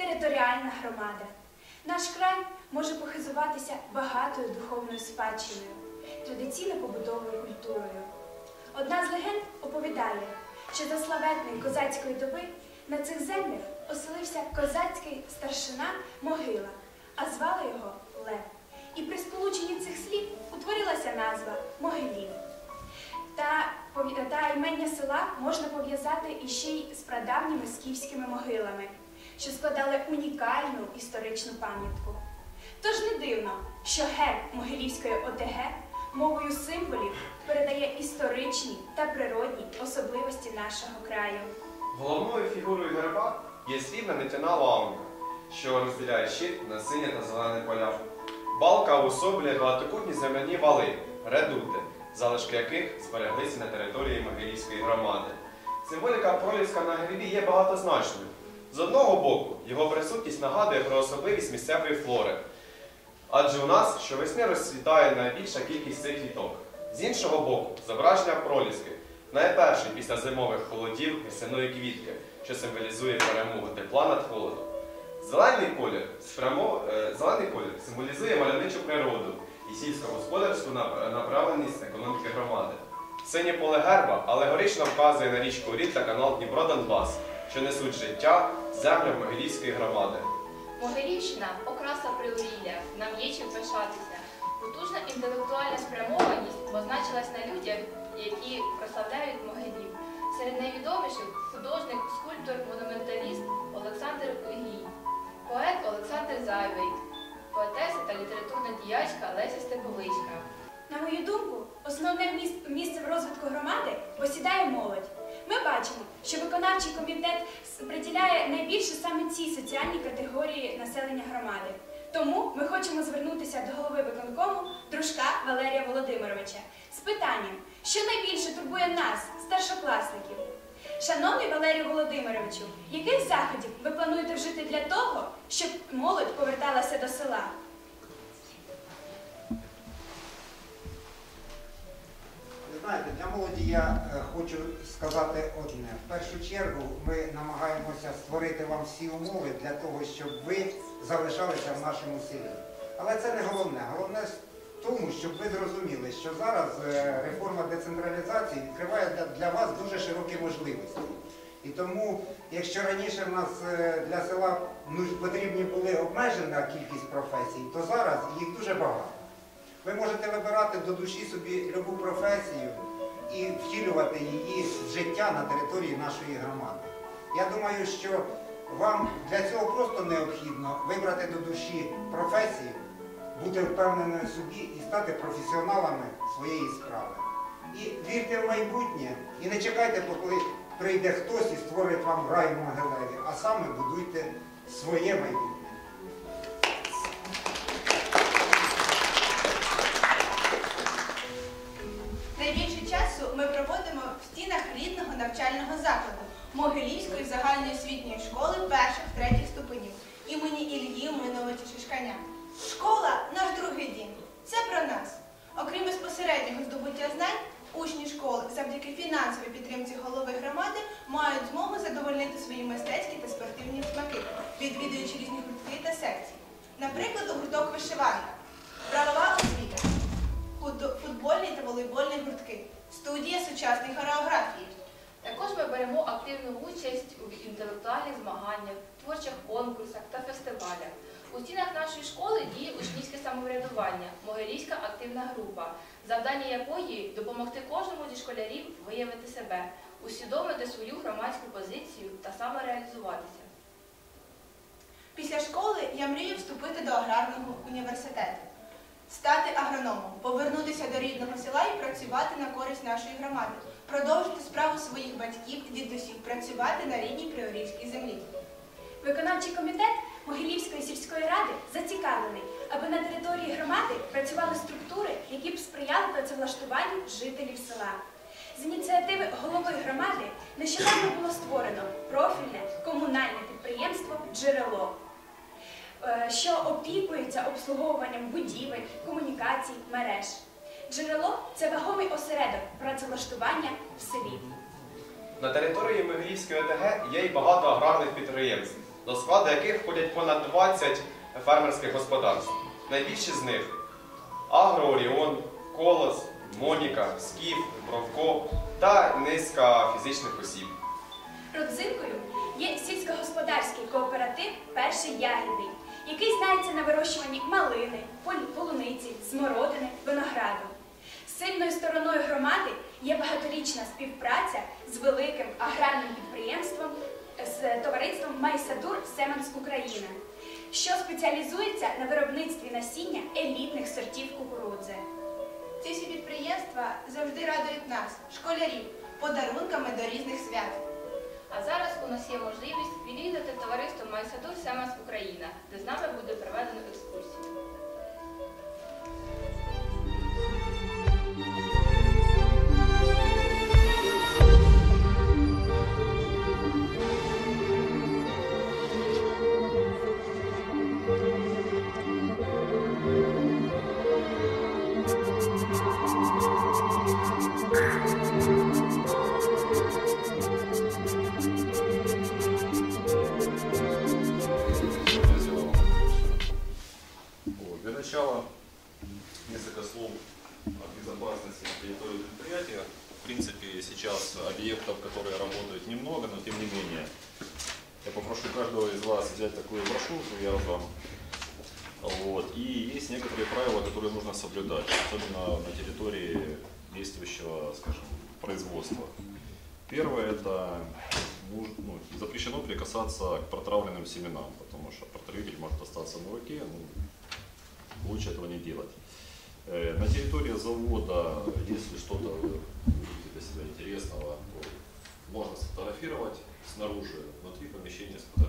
Територіальна громада. Наш край може похизуватися багатою духовною спадщиною, традиційно побутовою культурою. Одна з легенд оповідає, що за славетної козацької доби на цих землях оселився козацький старшина Могила, а звали його Лев. І при сполученні цих слів утворилася назва Могилів. Та, та імення села можна пов'язати іще й з прадавніми скіфськими могилами, що складали унікальну історичну пам'ятку. Тож не дивно, що герб Могилівської ОТГ мовою символів передає історичні та природні особливості нашого краю. Головною фігурою герба є срібна нитяна лаунка, що розділяє щит на синє та зелене поля. Балка уособлює багатокутні земляні вали, редути, залишки яких збереглися на території Могилівської громади. Символіка проліска на гербі є багатозначною. З одного боку, його присутність нагадує про особливість місцевої флори, адже у нас щовесни розцвітає найбільша кількість цих квіток. З іншого боку, зображення проліски найперший після зимових холодів весняної квітки, що символізує перемогу тепла над холодом. Зелений колір, спрямо- е, зелений колір символізує мальовничу природу і сільськогосподарську направленість економіки громади. Синє поле герба алегорично вказує на річку Рід та канал Дніпро-Донбас, що несуть життя землям Могилівської громади. Могилівщина окраса приурілля, нам є чим пишатися. Потужна інтелектуальна спрямованість позначилась на людях, які прославляють могилів. Серед найвідоміших художник, скульптор, монументаліст Олександр Угій, поет Олександр Зайвий, поетеса та літературна діячка Леся Степовицька. На мою думку, основне міс- місце в розвитку громади посідає молодь. Що виконавчий комітет приділяє найбільше саме цій соціальній категорії населення громади. Тому ми хочемо звернутися до голови виконкому дружка Валерія Володимировича з питанням, що найбільше турбує нас, старшокласників. Шановний Валерію Володимировичу, яких заходів ви плануєте вжити для того, щоб молодь поверталася до села? Знаєте, для молоді я е, хочу сказати одне. В першу чергу ми намагаємося створити вам всі умови для того, щоб ви залишалися в нашому селі. Але це не головне. Головне в тому, щоб ви зрозуміли, що зараз е, реформа децентралізації відкриває для, вас дуже широкі можливості. І тому, якщо раніше в нас е, для села ну, потрібні були обмежена кількість професій, то зараз їх дуже багато. Ви можете вибирати до душі собі любу професію і втілювати її в життя на території нашої громади. Я думаю, що вам для цього просто необхідно вибрати до душі професію, бути впевненою в собі і стати професіоналами своєї справи. І вірте в майбутнє, і не чекайте, поки прийде хтось і створить вам рай в Могилеві, а саме будуйте своє майбутнє. Наприклад, у гурток вишиванка, правова освіта, футбольні та волейбольні гуртки, студія сучасної хореографії. Також ми беремо активну участь у інтелектуальних змаганнях, творчих конкурсах та фестивалях. У стінах нашої школи діє учнівське самоврядування, Могилівська активна група, завдання якої допомогти кожному зі школярів виявити себе, усвідомити свою громадську позицію та самореалізуватися. Після школи я мрію вступити до аграрного університету, стати агрономом, повернутися до рідного села і працювати на користь нашої громади, продовжити справу своїх батьків і дідусів, працювати на рідній приорівській землі. Виконавчий комітет Могилівської сільської ради зацікавлений, аби на території громади працювали структури, які б сприяли працевлаштуванню жителів села. З ініціативи голови громади нещодавно Джерело, е, що опікується обслуговуванням будівель, комунікацій, мереж. Джерело це вагомий осередок працевлаштування в селі. На території Мигрівської ОТГ є й багато аграрних підприємств, до складу яких входять понад 20 фермерських господарств. Найбільші з них Агрооріон, Колос, Моніка, Скіф, Бровко та низка фізичних осіб. Родзинкою є сільськогосподарський Перший ягідний, який знається на вирощуванні малини, полуниці, смородини, винограду. Сильною стороною громади є багаторічна співпраця з великим аграрним підприємством з товариством Майсадур Семенс Україна, що спеціалізується на виробництві насіння елітних сортів кукурудзи. Ці всі підприємства завжди радують нас, школярів, подарунками до різних свят. А зараз у нас є можливість відвідати товариство Майсаду Семас Україна, де з нами буде проведено екскурсію. О безопасности на территории предприятия. В принципе, сейчас объектов, которые работают немного, но тем не менее. Я попрошу каждого из вас взять такую брошюрку, я вам. Вот. И есть некоторые правила, которые нужно соблюдать, особенно на территории действующего, скажем, производства. Первое это ну, запрещено прикасаться к протравленным семенам, потому что протравитель может остаться на руке, ну, лучше этого не делать. Э, На территории завода, если что-то для себя интересного, то можно сфотографировать снаружи, внутри помещения сфотографировать.